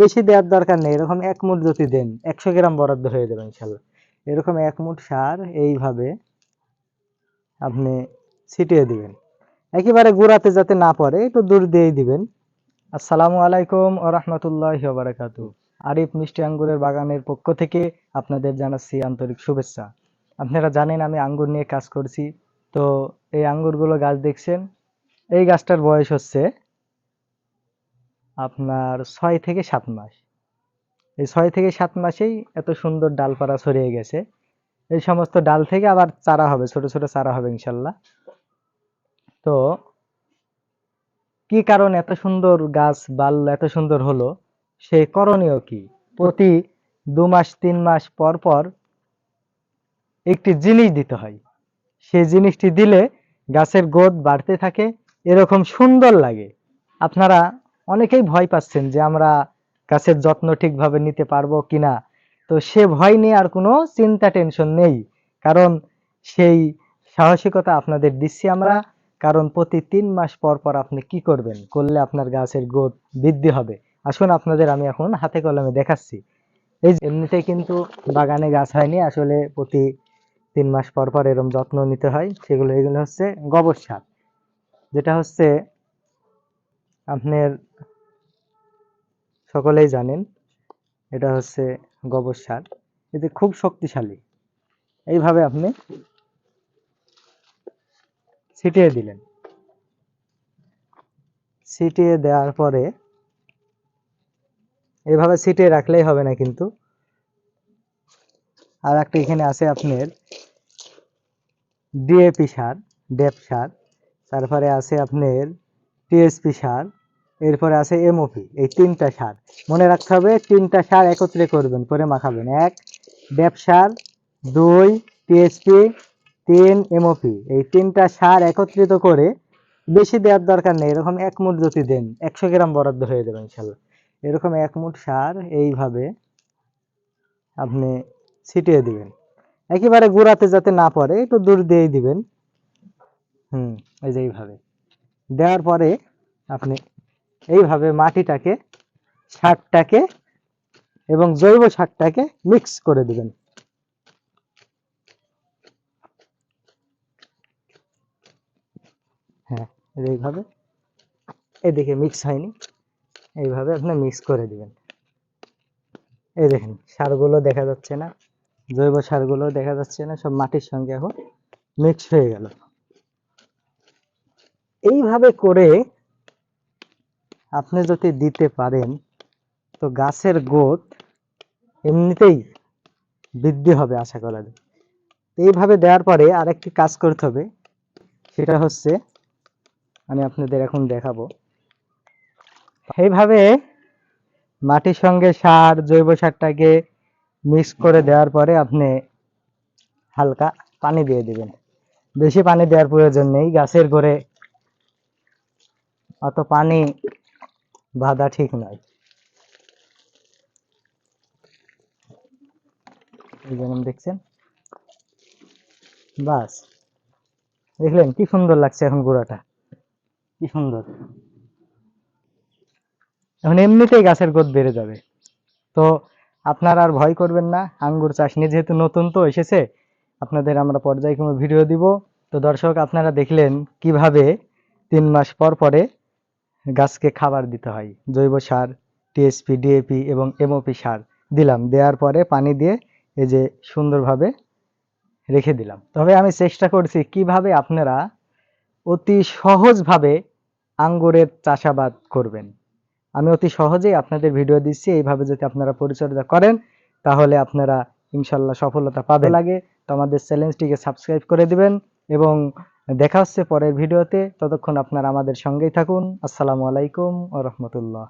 বেশি দেওয়ার দরকার নেই। এরকম এক মুঠ যদি দেন, একশো গ্রাম বরাদ্দ হয়ে যাবে ইনশাল্লাহ। এরকম এক মুঠ সার এইভাবে আপনি ছিটিয়ে দিবেন। একেবারে গুড়াতে যাতে না পড়ে, একটু দূর দিয়েই দিবেন। আসসালামু আলাইকুম ও রহমতুল্লাহ বারাকাতু আরিফ মিষ্টি আঙ্গুরের বাগানের পক্ষ থেকে আপনাদের জানাচ্ছি আন্তরিক শুভেচ্ছা। আপনারা জানেন আমি আঙ্গুর নিয়ে কাজ করছি। তো এই আঙ্গুরগুলো গাছ দেখছেন? এই গাছটার বয়স হচ্ছে আপনার ছয় থেকে সাত মাস। এই ছয় থেকে সাত মাসেই এত সুন্দর ডালপালা ছড়িয়ে গেছে। এই সমস্ত ডাল থেকে আবার চারা হবে, ছোট ছোট চারা হবে ইনশাল্লাহ। তো কি কারণ এত সুন্দর গাছ, বাল এত সুন্দর হলো? সেই করণীয় কি? প্রতি দু মাস, তিন মাস পর পর একটি জিনিস দিতে হয়। সেই জিনিসটি দিলে গাছের গোদ বাড়তে থাকে, এরকম সুন্দর লাগে। আপনারা অনেকেই ভয় পাচ্ছেন যে আমরা গাছের যত্ন ঠিকভাবে নিতে পারব কিনা। তো সে ভয় নিয়ে আর কোনো চিন্তা, টেনশন নেই। কারণ সেই সাহসিকতা আপনাদের দিচ্ছি আমরা। কারণ প্রতি তিন মাস পর পর আপনি কি করবেন? করলে আপনার গাছের গ্রোথ বৃদ্ধি হবে। আসুন আপনাদের আমি এখন হাতে কলমে দেখাচ্ছি। এই এমনিতে কিন্তু বাগানে গাছ হয়নি। আসলে প্রতি তিন মাস পর পর এরম যত্ন নিতে হয়। সেগুলো, এগুলো হচ্ছে গোবর সার। যেটা হচ্ছে আপনার সকলেই জানেন, এটা হচ্ছে গোবর সার। এতে খুব শক্তিশালী। এইভাবে আপনি ছিটিয়ে দিলেন। ছিটিয়ে দেওয়ার পরে এভাবে ছিটিয়ে রাখলেই হবে না কিন্তু। আর একটা এখানে আছে আপনার ডিএপি সার, ডেপ সার। তারপরে আছে আপনার টিএসপি সার। এরপরে আছে এমওপি এই তিনটা সার। মনে রাখতে হবে, তিনটা সার একত্রে করবেন, করে মাখাবেন। এক ডেপ সার দুই টিএসপি তিন এমওপি এই তিনটা সার একত্রিত করে বেশি দেওয়ার দরকার নেই, এরকম এক মুঠ যদি দেন, একশো গ্রাম বরাদ্দ হয়ে যাবে, ইনশাল্লাহ। এরকম এক মুঠ সার এইভাবে আপনি ছিটিয়ে দিবেন। একেবারে গুড়াতে যাতে না পড়ে, একটু দূর দিয়েই দিবেন। হুম, এই যে এইভাবে। দেওয়ার পরে আপনি এইভাবে মাটিটাকে সারটাকে এবং জৈব সারটাকে মিক্স করে দিবেন। হ্যাঁ এইভাবে। এদিকে মিক্স হয়নি। এইভাবে আপনি মিক্স করে দিবেন। এই দেখেন, সারগুলো দেখা যাচ্ছে না। জৈব সারগুলো দেখা যাচ্ছে না, সব মাটির সঙ্গে এখন মিক্স হয়ে গেল। এইভাবে করে আপনি যদি দিতে পারেন, তো গাছের গোত এমনিতেই বৃদ্ধি হবে আশা করা যায়। এইভাবে দেওয়ার পরে আরেকটি কাজ করতে হবে, সেটা হচ্ছে আমি আপনাদের এখন দেখাবো। এইভাবে মাটির সঙ্গে সার, জৈব সারটাকে মিক্স করে দেওয়ার পরে আপনি হালকা পানি দিয়ে দিবেন। বেশি পানি দেওয়ার প্রয়োজন নেই, গাছের গোড়ে অত পানি বাঁধা ঠিক নয় যেমন দেখছেন? বাস। দেখলেন কি সুন্দর লাগছে এখন গোড়াটা? কি সুন্দর। এখন এমনিতেই গাছের গোদ বেড়ে যাবে। তো আপনারা আর ভয় করবেন না আঙ্গুর চাষ নিয়ে যেহেতু নতুন তো এসেছে আপনাদের আমরা পর্যায়ক্রমে ভিডিও দিব। তো দর্শক আপনারা দেখলেন কীভাবে তিন মাস পর পরে গাছকে খাবার দিতে হয়। জৈব সার টিএসপি ডিএপি এবং এমওপি সার দিলাম। দেওয়ার পরে পানি দিয়ে এই যে সুন্দরভাবে রেখে দিলাম। তবে আমি চেষ্টা করছি কীভাবে আপনারা অতি সহজভাবে আঙ্গুরের চাষাবাদ করবেন। আমি অতি সহজেই আপনাদের ভিডিও দিচ্ছি। এইভাবে যদি আপনারা পরিচর্যা করেন, তাহলে আপনারা ইনশাল্লাহ সফলতা পাবে লাগে তো আমাদের চ্যালেঞ্জটিকে সাবস্ক্রাইব করে দিবেন এবং দেখা হচ্ছে পরের ভিডিওতে। ততক্ষণ আপনারা আমাদের সঙ্গেই থাকুন। আসসালামু আলাইকুম ও রহমতুল্লাহ।